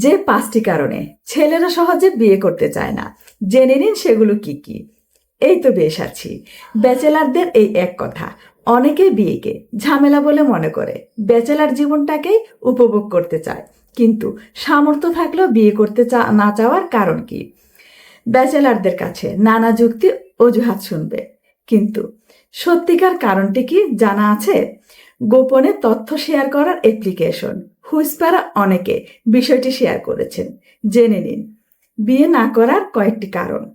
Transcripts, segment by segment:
যে পাঁচটি কারণে ছেলেরা সহজে বিয়ে করতে চায় না। জেনে নিন সেগুলো কি কি। এই তো বেশ আছি। ব্যাচেলারদের এই এক কথা, অনেকে বিয়েকে ঝামেলা বলে মনে করে, ব্যাচেলার জীবনটাকেই উপভোগ করতে চায়। কিন্তু সামর্থ্য থাকলেও বিয়ে করতে চা, না চাওয়ার কারণ কি? ব্যাচেলারদের কাছে নানা যুক্তি অজুহাত শুনবে। কিন্তু সত্যিকার কারণটি কি জানা আছে? গোপনে তথ্য শেয়ার করার অ্যাপ্লিকেশন হুইসপারা অনেকে বিষয়টি শেয়ার করেছেন। জেনে নিন, বিয়ে না করার কয়েকটি কারণ।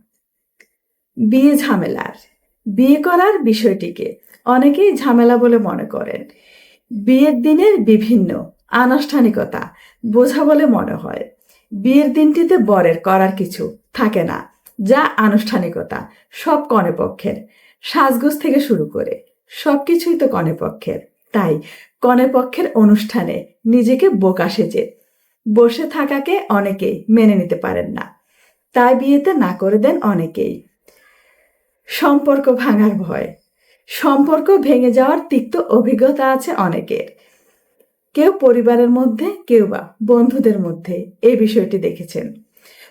বিয়ে ঝামেলার। বিয়ে করার বিষয়টিকে অনেকেই ঝামেলা বলে মনে করেন। বিয়ের দিনের বিভিন্ন আনুষ্ঠানিকতা বোঝা বলে মনে হয়। বিয়ের দিনটিতে বরের করার কিছু থাকে না, যা আনুষ্ঠানিকতা সব কনে পক্ষের। সাজগোজ থেকে শুরু করে সব কিছুই তো কনে পক্ষের। তাই কনে পক্ষের অনুষ্ঠানে নিজেকে বোকা সেজে। বসে থাকাকে অনেকেই মেনে নিতে পারেন না। তাই বিয়েতে না করে দেন অনেকেই। সম্পর্ক ভাঙার ভয়। সম্পর্ক ভেঙে যাওয়ার তিক্ত অভিজ্ঞতা আছে অনেকের। কেউ পরিবারের মধ্যে, কেউ বা বন্ধুদের মধ্যে এই বিষয়টি দেখেছেন।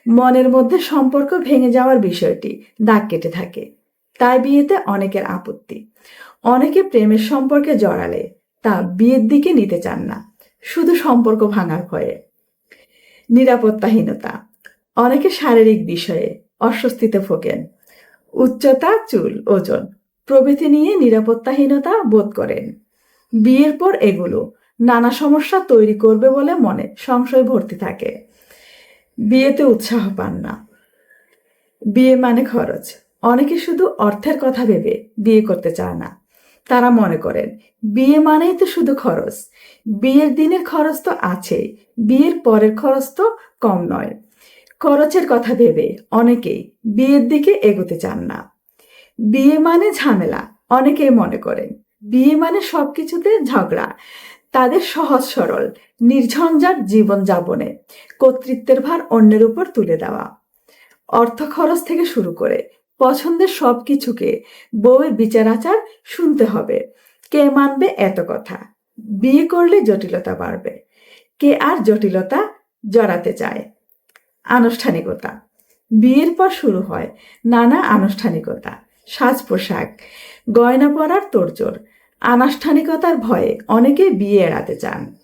মনের মধ্যে সম্পর্ক ভেঙে যাওয়ার বিষয়টি দাগ কেটে থাকে। তাই বিয়েতে অনেকের আপত্তি। অনেকে প্রেমের সম্পর্কে জড়ালে তা বিয়ের দিকে নিতে চান না, শুধু সম্পর্ক ভাঙার ভয়ে। নিরাপত্তাহীনতা, অনেকে শারীরিক বিষয়ে অস্বস্তিতে ভোগেন। উচ্চতা, চুল, ওজন, প্রভৃতি নিয়ে নিরাপত্তাহীনতা বোধ করেন। বিয়ের পর এগুলো নানা সমস্যা তৈরি করবে বলে মনে সংশয় ভর্তি থাকে। বিয়েতে উৎসাহ পান না। বিয়ে মানে খরচ। অনেকে শুধু অর্থের কথা ভেবে বিয়ে করতে চায় না। তারা মনে করেন, বিয়ে মানেই তো শুধু খরচ। বিয়ের দিনের খরচ তো আছেই বিয়ের পরের খরচ তো কম নয়। খরচের কথা ভেবে অনেকেই বিয়ের দিকে এগোতে চান না। বিয়ে মানে ঝামেলা, অনেকেই মনে করেন। বিয়ে মানে সবকিছুতে ঝগড়া, তাদের সহজ সরল, নির্ঝঞ্ঝাট জীবন যাপনে কর্তৃত্বের ভার অন্যের উপর তুলে দেওয়া। অর্থ খরচ থেকে শুরু করে পছন্দের সব কিছুকে বউয়ের বিচার আচার শুনতে হবে। কে মানবে এত কথা? বিয়ে করলে জটিলতা বাড়বে। কে আর জটিলতা জড়াতে চায়? আনুষ্ঠানিকতা। বিয়ের পর শুরু হয় নানা আনুষ্ঠানিকতা। সাজ পোশাক গয়না পরার তোড়জোড়। আনুষ্ঠানিকতার ভয়ে অনেকে বিয়ে এড়াতে চান।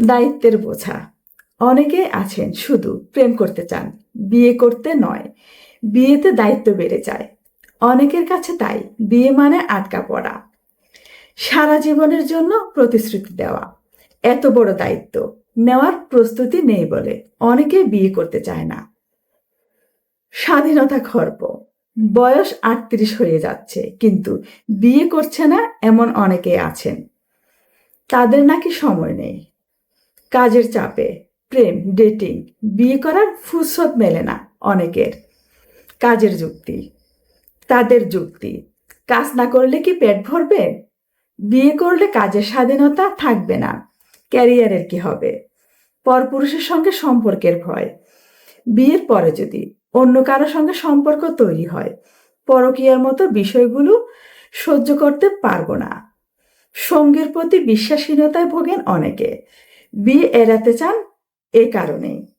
দায়িত্বের বোঝা। অনেকে আছেন শুধু প্রেম করতে চান, বিয়ে করতে নয়। বিয়েতে দায়িত্ব বেড়ে যায়। অনেকের কাছে তাই, বিয়ে মানে আটকা পড়া। সারা জীবনের জন্য প্রতিশ্রুতি দেওয়া। এত বড় দায়িত্ব, নেওয়ার প্রস্তুতি নেই বলে অনেকে বিয়ে করতে চায় না। স্বাধীনতা খর্ব। বয়স আটত্রিশ হয়ে যাচ্ছে, কিন্তু বিয়ে করছে না এমন অনেকে আছেন। তাদের নাকি সময় নেই। কাজের চাপে, প্রেম, ডেটিং, বিয়ে করার ফুরসত মেলে না অনেকের। কাজের যুক্তি, তাদের যুক্তি। কাজ না করলে কি পেট ভরবে? বিয়ে করলে কাজের স্বাধীনতা থাকবে না। ক্যারিয়ারের কি হবে? পরপুরুষের সঙ্গে সম্পর্কের ভয়। বিয়ের পরে যদি অন্য কারোর সঙ্গে সম্পর্ক তৈরি হয়, পরকীয়ার মতো বিষয়গুলো সহ্য করতে পারব না। সঙ্গীর প্রতি বিশ্বাসহীনতায় ভোগেন অনেকে। বিয়ে এড়াতে চান এ কারণেই।